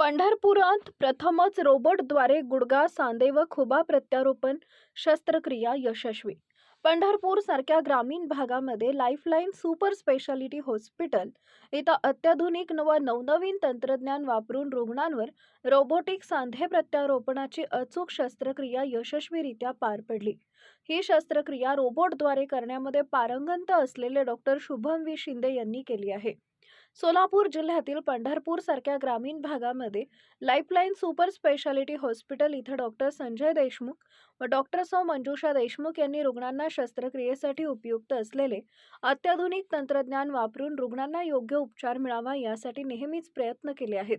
पंढरपुरात प्रथमच रोबोटद्वारे गुडगा सांधे व खुबा प्रत्यारोपण शस्त्रक्रिया यशस्वी. पंढरपूर सारख्या ग्रामीण भागामध्ये लाईफलाईन सुपर स्पेशालिटी हॉस्पिटल इथं अत्याधुनिक व नवनवीन तंत्रज्ञान वापरून रुग्णांवर रोबोटिक सांधे प्रत्यारोपणाची अचूक शस्त्रक्रिया यशस्वीरित्या पार पडली. ही शस्त्रक्रिया रोबोटद्वारे करण्यामध्ये पारंगत असलेले डॉक्टर शुभम वी शिंदे यांनी केली आहे. सोलापूर जिल्ह्यातील पंढरपूर सारख्या ग्रामीण भागामध्ये लाईफलाईन सुपर स्पेशालिटी हॉस्पिटल इथं डॉक्टर संजय देशमुख व डॉक्टर सौ मंजुषा देशमुख यांनी रुग्णांना शस्त्रक्रियेसाठी उपयुक्त असलेले अत्याधुनिक तंत्रज्ञान वापरून रुग्णांना योग्य उपचार मिळावा यासाठी नेहमीच प्रयत्न केले आहेत.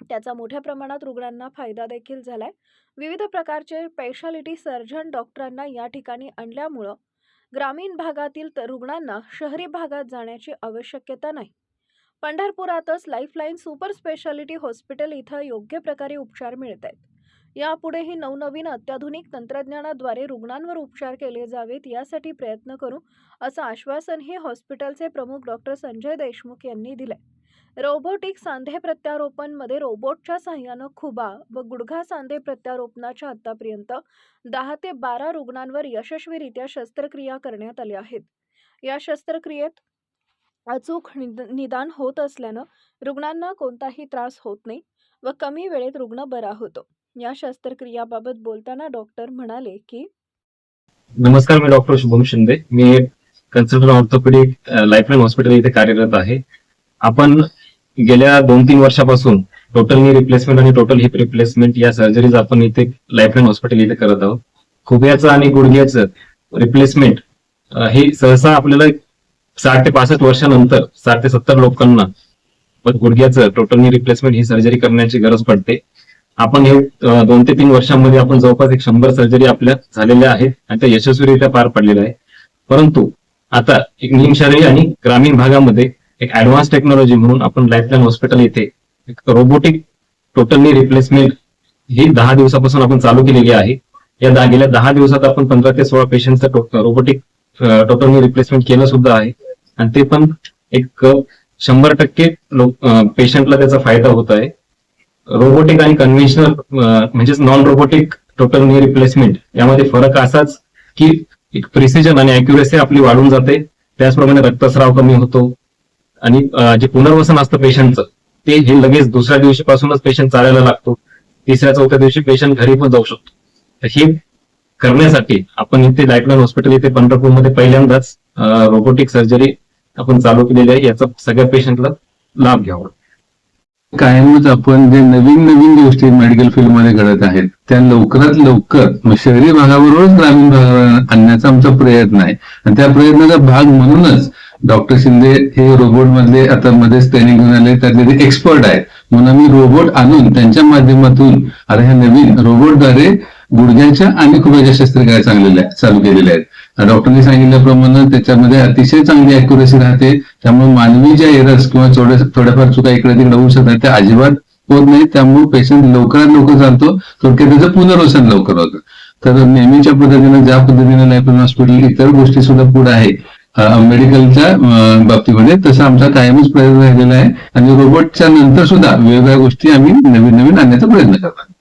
त्याचा मोठ्या प्रमाणात रुग्णांना फायदा देखील झालाय. विविध प्रकारचे स्पेशालिटी सर्जन डॉक्टरांना या ठिकाणी आणल्यामुळं ग्रामीण भागातील रुग्णांना शहरी भागात जाण्याची आवश्यकता नाही. पंढरपुरातच लाईफलाईन सुपर स्पेशालिटी हॉस्पिटल इथं योग्य प्रकारे उपचार मिळत आहेत. यापुढेही नवनवीन अत्याधुनिक तंत्रज्ञानाद्वारे रुग्णांवर उपचार केले जावेत यासाठी प्रयत्न करू असं आश्वासन हे हॉस्पिटलचे प्रमुख डॉक्टर संजय देशमुख यांनी दिले रोबोटिक सांधे प्रत्यारोपणमध्ये रोबोटच्या सहाय्यानं खुबा व गुडघा सांधे प्रत्यारोपणाच्या आतापर्यंत दहा ते बारा रुग्णांवर यशस्वीरित्या शस्त्रक्रिया करण्यात आल्या आहेत. या शस्त्रक्रियेत अचूक निद- निदान होत असल्यानं रुग्णांना कोणताही त्रास होत नाही व कमी वेळेत रुग्ण बरा होतो. या शस्त्रक्रियाबाबत बोलताना डॉक्टर म्हणाले की नमस्कार मी डॉक्टर शुभम शिंदे. मी कन्सल्टंट ऑर्थोपेडिक लाईफलाईन हॉस्पिटल इथे कार्यरत आहे. आपण गेल्या दोन तीन वर्षापासून टोटल नी रिप्लेसमेंट आणि टोटल हिप रिप्लेसमेंट या सर्जरीज आपण इथे लाईफलाईन हॉस्पिटल इथे करत आहोत. खुब्याचं आणि गुडघ्याचं रिप्लेसमेंट हे सहसा आपल्याला साठ ते पासष्ट वर्षानंतर साठ ते सत्तर लोकांना पण गुडघ्याचं टोटलनी रिप्लेसमेंट ही सर्जरी करण्याची गरज पडते. आपण हे दोन ते तीन वर्षांमध्ये आपण जवळपास एक शंभर सर्जरी आपल्या झालेल्या आहेत आणि त्या यशस्वीरित्या पार पडलेल्या आहे परंतु आता एक निमशहरी आणि ग्रामीण भागामध्ये एक ऍडव्हान्स टेक्नॉलॉजी म्हणून आपण लाईफलाईन हॉस्पिटल येथे एक रोबोटिक टोटली रिप्लेसमेंट ही दहा दिवसापासून आपण चालू केलेली आहे. या गेल्या दहा दिवसात आपण पंधरा ते सोळा पेशंटचं रोबोटिक टोटलनी रिप्लेसमेंट केलं सुद्धा आहे. आणि ते पण एक शंभर टक्के पेशंटला त्याचा फायदा होत आहे. रोबोटिक आणि कन्व्हेन्शनल म्हणजेच non robotic total knee replacement यामध्ये फरक असाच की एक प्रिसिजन आणि अॅक्युरेसी आपली वाढून जाते. त्याचप्रमाणे रक्तस्राव कमी होतो. आणि जे पुनर्वसन असतं पेशंटचं ते हे लगेच दुसऱ्या दिवशीपासूनच पेशंट चालायला लागतो. तिसऱ्या चौथ्या दिवशी पेशंट घरी पण जाऊ शकतो. तर हे करण्यासाठी आपण इथे लाईफलाईन हॉस्पिटल इथे पंढरपूरमध्ये पहिल्यांदाच रोबोटिक सर्जरी आपण चालू केलेली आहे याचा सगळ्या पेशंटला लाभ घ्यावा. कायमच आपण जे नवीन नवीन गोष्टी मेडिकल फील्डमध्ये घडत आहेत त्या लवकरात लवकर शहरी भागाबरोबरच ग्रामीण भागावर आणण्याचा आमचा प्रयत्न आहे. आणि त्या प्रयत्नाचा भाग म्हणूनच डॉक्टर शिंदे हे रोबोट मधले आता मध्येच ट्रेनिंग घेऊन आले. त्यातले ते एक्सपर्ट आहेत. म्हणून आम्ही रोबोट आणून त्यांच्या माध्यमातून आता ह्या नवीन रोबोटद्वारे गुडघ्याच्या आणि खुब्याच्या शस्त्रक्रिया चांगलेल्या चालू केलेल्या आहेत. डॉक्टरने सांगितल्याप्रमाणे त्याच्यामध्ये अतिशय चांगली अॅक्युरेसी राहते. त्यामुळे मानवी ज्या एरर्स किंवा थोड्या थोड्याफार चुका इकडे तिकडे होऊ शकतात त्या अजिबात होत नाही त्यामुळे पेशंट लवकरात लवकर चालतो. थोडक्यात त्याचं पुनर्वसन लवकर होतं. तर नेहमीच्या पद्धतीने ज्या पद्धतीने लाईफ हॉस्पिटल इतर गोष्टी सुद्धा पुढे आहे मेडिकलच्या बाबतीमध्ये. तसा आमचा कायमच प्रयत्न राहिलेला आहे. आणि रोबोटच्या नंतर सुद्धा वेगवेगळ्या गोष्टी आम्ही नवीन नवीन आणण्याचा प्रयत्न करतो